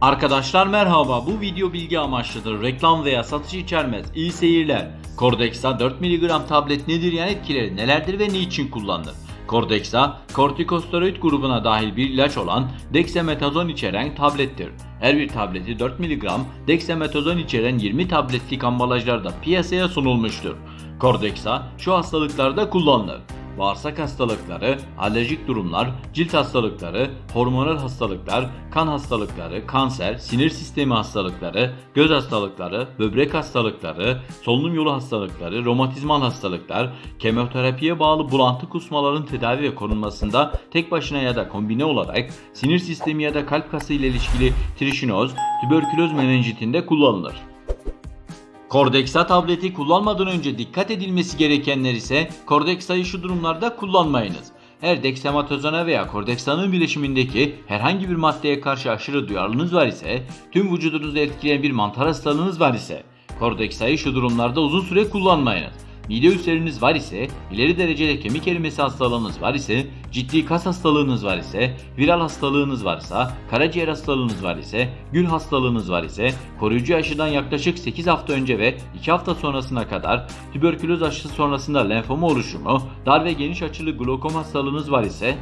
Arkadaşlar merhaba bu video bilgi amaçlıdır. Reklam veya satış içermez. İyi seyirler. Cordexa 4 mg tablet nedir yan etkileri nelerdir ve niçin kullanılır? Cordexa, kortikosteroid grubuna dahil bir ilaç olan dexamethasone içeren tablettir. Her bir tableti 4 mg dexamethasone içeren 20 tabletlik ambalajlarda piyasaya sunulmuştur. Cordexa şu hastalıklarda kullanılır bağırsak hastalıkları, alerjik durumlar, cilt hastalıkları, hormonal hastalıklar, kan hastalıkları, kanser, sinir sistemi hastalıkları, göz hastalıkları, böbrek hastalıkları, solunum yolu hastalıkları, romatizmal hastalıklar, kemoterapiye bağlı bulantı kusmaların tedavi ve korunmasında tek başına ya da kombine olarak sinir sistemi ya da kalp kası ile ilişkili trişinoz, tüberküloz menenjitinde kullanılır. Cordexa tableti kullanmadan önce dikkat edilmesi gerekenler ise Cordexa'yı şu durumlarda kullanmayınız. Eğer dexamethasone veya Cordexa'nın bileşimindeki herhangi bir maddeye karşı aşırı duyarlılığınız var ise, tüm vücudunuzu etkileyen bir mantar hastalığınız var ise, Cordexa'yı şu durumlarda uzun süre kullanmayınız. Mide ülseriniz var ise, ileri derecede kemik erimesi hastalığınız var ise, ciddi kas hastalığınız var ise, viral hastalığınız varsa, karaciğer hastalığınız var ise, gül hastalığınız var ise, koruyucu aşıdan yaklaşık 8 hafta önce ve 2 hafta sonrasına kadar, tüberküloz aşısı sonrasında lenfoma oluşumu, dar ve geniş açılı glokom hastalığınız var ise,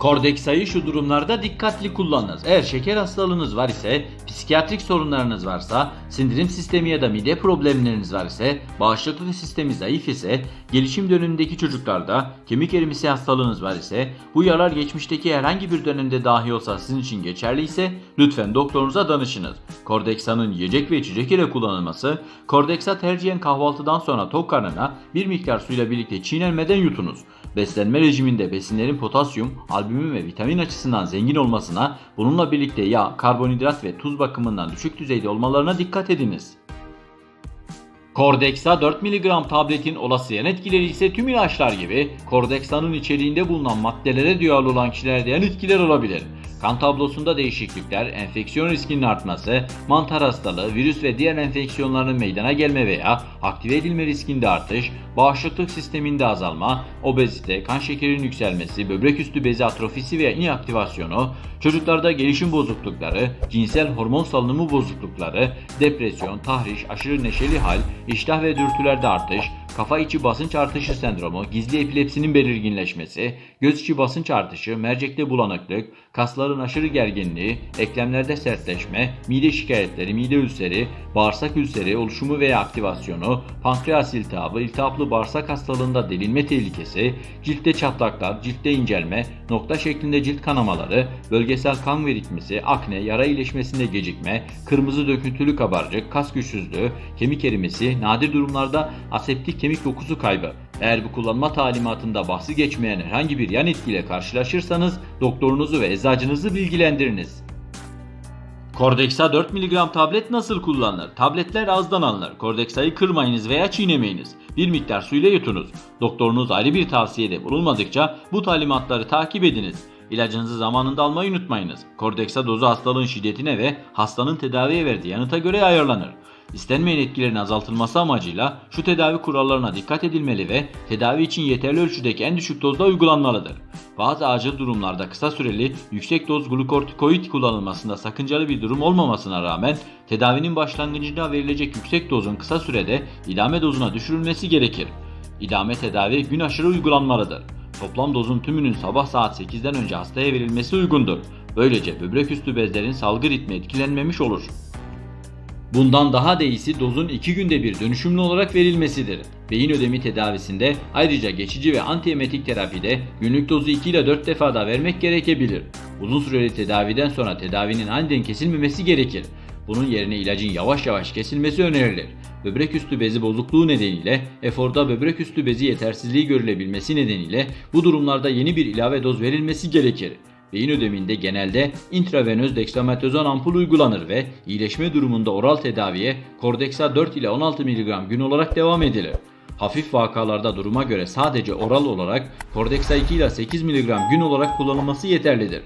Cordexa'yı şu durumlarda dikkatli kullanınız. Eğer şeker hastalığınız var ise, psikiyatrik sorunlarınız varsa, sindirim sistemi ya da mide problemleriniz var ise, bağışıklık sistemi zayıf ise, gelişim dönemindeki çocuklarda kemik erimesi hastalığınız var ise, bu yarar geçmişteki herhangi bir dönemde dahi olsa sizin için geçerli ise lütfen doktorunuza danışınız. Cordexa'nın yiyecek ve içecek ile kullanılması, Cordexa tercihen kahvaltıdan sonra tok karnına bir miktar suyla birlikte çiğnenmeden yutunuz. Beslenme rejiminde besinlerin potasyum, albümin ve vitamin açısından zengin olmasına, bununla birlikte yağ, karbonhidrat ve tuz bakımından düşük düzeyde olmalarına dikkat ediniz. Cordexa 4 mg tabletin olası yan etkileri ise tüm ilaçlar gibi Cordexa'nın içeriğinde bulunan maddelere duyarlı olan kişilerde yan etkiler olabilir. Kan tablosunda değişiklikler, enfeksiyon riskinin artması, mantar hastalığı, virüs ve diğer enfeksiyonların meydana gelme veya aktive edilme riskinde artış, bağışıklık sisteminde azalma, obezite, kan şekerinin yükselmesi, böbrek üstü bezi atrofisi veya inaktivasyonu, çocuklarda gelişim bozuklukları, cinsel hormon salınımı bozuklukları, depresyon, tahriş, aşırı neşeli hal, iştah ve dürtülerde artış, kafa içi basınç artışı sendromu, gizli epilepsinin belirginleşmesi, göz içi basınç artışı, mercekte bulanıklık, kasların aşırı gerginliği, eklemlerde sertleşme, mide şikayetleri, mide ülseri, bağırsak ülseri oluşumu veya aktivasyonu, pankreas iltihabı, iltihaplı bağırsak hastalığında delinme tehlikesi, ciltte çatlaklar, ciltte incelme, nokta şeklinde cilt kanamaları, bölgesel kan birikmesi, akne, yara iyileşmesinde gecikme, kırmızı döküntülü kabarcık, kas güçsüzlüğü, kemik erimesi, nadir durumlarda aseptik kemik dokusu kaybı. Eğer bu kullanma talimatında bahsi geçmeyen herhangi bir yan etkiyle karşılaşırsanız doktorunuzu ve eczacınızı bilgilendiriniz. Cordexa 4 mg tablet nasıl kullanılır? Tabletler ağızdan alınır. Cordexa'yı kırmayınız veya çiğnemeyiniz. Bir miktar suyla yutunuz. Doktorunuz ayrı bir tavsiyede bulunmadıkça bu talimatları takip ediniz. İlacınızı zamanında almayı unutmayınız. Cordexa dozu hastalığın şiddetine ve hastanın tedaviye verdiği yanıta göre ayarlanır. İstenmeyen etkilerin azaltılması amacıyla şu tedavi kurallarına dikkat edilmeli ve tedavi için yeterli ölçüdeki en düşük dozda uygulanmalıdır. Bazı acil durumlarda kısa süreli yüksek doz glukortikoid kullanılmasında sakıncalı bir durum olmamasına rağmen tedavinin başlangıcında verilecek yüksek dozun kısa sürede idame dozuna düşürülmesi gerekir. İdame tedavi gün aşırı uygulanmalıdır. Toplam dozun tümünün sabah saat 8'den önce hastaya verilmesi uygundur. Böylece böbrek üstü bezlerin salgı ritmi etkilenmemiş olur. Bundan daha da iyisi dozun 2 günde bir dönüşümlü olarak verilmesidir. Beyin ödemi tedavisinde ayrıca geçici ve antiemetik terapide günlük dozu 2 ile 4 defa da vermek gerekebilir. Uzun süreli tedaviden sonra tedavinin aniden kesilmemesi gerekir. Bunun yerine ilacın yavaş yavaş kesilmesi önerilir. Böbrek üstü bezi bozukluğu nedeniyle eforda böbrek üstü bezi yetersizliği görülebilmesi nedeniyle bu durumlarda yeni bir ilave doz verilmesi gerekir. Beyin ödeminde genelde intravenöz dexamethasone ampul uygulanır ve iyileşme durumunda oral tedaviye Cordexa 4 ile 16 mg gün olarak devam edilir. Hafif vakalarda duruma göre sadece oral olarak Cordexa 2 ile 8 mg gün olarak kullanılması yeterlidir.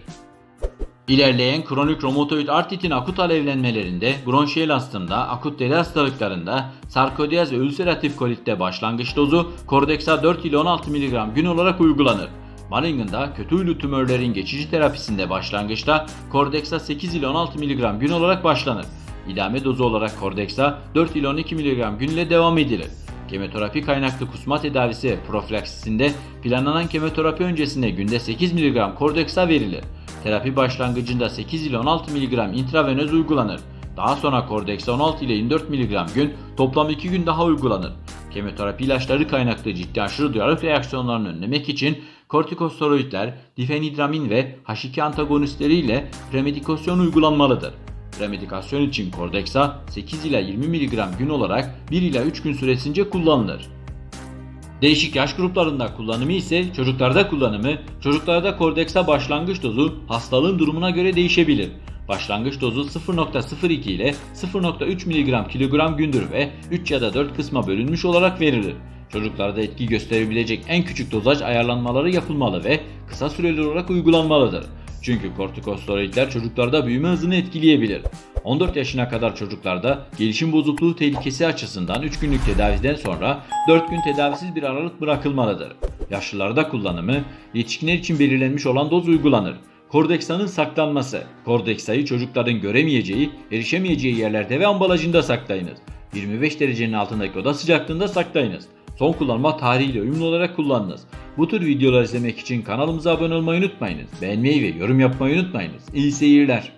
İlerleyen kronik romatoid artritin akut alevlenmelerinde, bronşiyel astımda, akut deri hastalıklarında, sarkoidez ve ülseratif kolitte başlangıç dozu Cordexa 4 ile 16 mg gün olarak uygulanır. Malignan'da kötü huylu tümörlerin geçici terapisinde başlangıçta Cordexa 8 ile 16 mg gün olarak başlanır. İdame dozu olarak Cordexa 4 ile 12 mg gün ile devam edilir. Kemoterapi kaynaklı kusma tedavisi profilaksisinde planlanan kemoterapi öncesinde günde 8 mg Cordexa verilir. Terapi başlangıcında 8 ile 16 mg intravenöz uygulanır. Daha sonra Cordexa 16 ile 24 mg gün toplam 2 gün daha uygulanır. Kemoterapi ilaçları kaynaklı ciddi aşırı duyarlılık reaksiyonlarını önlemek için kortikosteroidler, difenidramin ve H2 antagonistleri ile premedikasyon uygulanmalıdır. Premedikasyon için Cordexa 8 ila 20 mg gün olarak 1 ila 3 gün süresince kullanılır. Değişik yaş gruplarında kullanımı ise çocuklarda kullanımı, çocuklarda Cordexa başlangıç dozu hastalığın durumuna göre değişebilir. Başlangıç dozu 0.02 ile 0.3 mg kilogram gündür ve 3 ya da 4 kısma bölünmüş olarak verilir. Çocuklarda etki gösterebilecek en küçük dozaj ayarlanmaları yapılmalı ve kısa süreli olarak uygulanmalıdır. Çünkü kortikosteroidler çocuklarda büyüme hızını etkileyebilir. 14 yaşına kadar çocuklarda gelişim bozukluğu tehlikesi açısından 3 günlük tedaviden sonra 4 gün tedavisiz bir aralık bırakılmalıdır. Yaşlılarda kullanımı yetişkinler için belirlenmiş olan doz uygulanır. Kordexa'nın saklanması. Kordexa'yı çocukların göremeyeceği, erişemeyeceği yerlerde ve ambalajında saklayınız. 25 derecenin altındaki oda sıcaklığında saklayınız. Son kullanma tarihiyle uyumlu olarak kullanınız. Bu tür videolar izlemek için kanalımıza abone olmayı unutmayınız. Beğenmeyi ve yorum yapmayı unutmayınız. İyi seyirler.